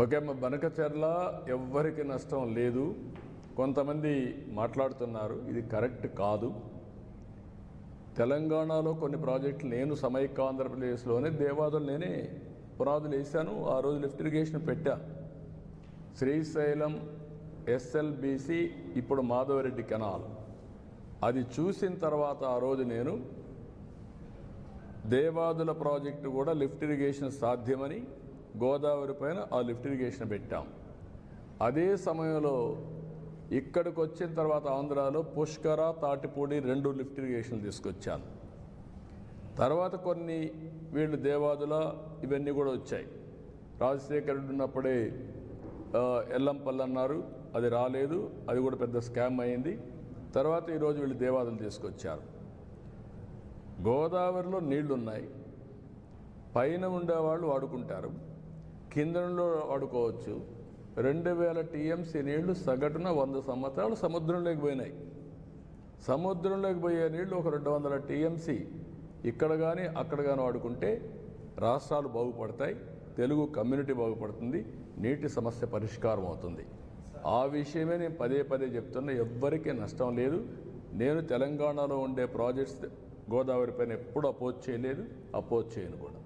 Okay మా బనకచర్ల ఎవ్వరికి నష్టం లేదు. కొంతమంది మాట్లాడుతున్నారు ఇది కరెక్ట్ కాదు. తెలంగాణలో కొన్ని ప్రాజెక్టులు నేను సమైక్య ఆంధ్రప్రదేశ్లోనే దేవాదులు నేనే పునాదులు వేశాను ఆ రోజు లిఫ్ట్ ఇరిగేషన్ పెట్టా. శ్రీశైలం ఎస్ఎల్బిసి ఇప్పుడు మాధవరెడ్డి కెనాల్. అది చూసిన తర్వాత ఆ రోజు నేను దేవాదుల ప్రాజెక్టు కూడా లిఫ్ట్ ఇరిగేషన్ సాధ్యమని గోదావరి పైన ఆ లిఫ్ట్ ఇరిగేషన్ పెట్టాం. అదే సమయంలో ఇక్కడికి వచ్చిన తర్వాత ఆంధ్రాలో పుష్కర తాటిపూడి రెండు లిఫ్ట్ ఇరిగేషన్ తీసుకొచ్చాను. తర్వాత కొన్ని వీళ్ళు దేవాదుల ఇవన్నీ కూడా వచ్చాయి. రాజశేఖరుడు ఉన్నప్పుడే ఎల్లంపల్లి అన్నారు అది రాలేదు అది కూడా పెద్ద స్కామ్ అయింది. తర్వాత ఈరోజు వీళ్ళు దేవాదులు తీసుకొచ్చారు. గోదావరిలో నీళ్ళున్నాయి. పైన ఉండేవాళ్ళు వాడుకుంటారు. కిందలో వాడుకోవచ్చు. రెండు వేల టీఎంసీ నీళ్ళు సగటున వంద సంవత్సరాలు సముద్రంలోకి పోయినాయి. సముద్రంలోకి పోయే నీళ్ళు ఒక రెండు వందల టీఎంసీ. ఇక్కడ కానీ అక్కడ కానీ వాడుకుంటే రాష్ట్రాలు బాగుపడతాయి తెలుగు కమ్యూనిటీ బాగుపడుతుంది నీటి సమస్య పరిష్కారం అవుతుంది. ఆ విషయమే నేను పదే పదే చెప్తున్నా ఎవ్వరికీ నష్టం లేదు. నేను తెలంగాణలో ఉండే ప్రాజెక్ట్స్ గోదావరి పైన ఎప్పుడు అపోజ్ చేయలేదు అపోజ్ చేయను కూడా.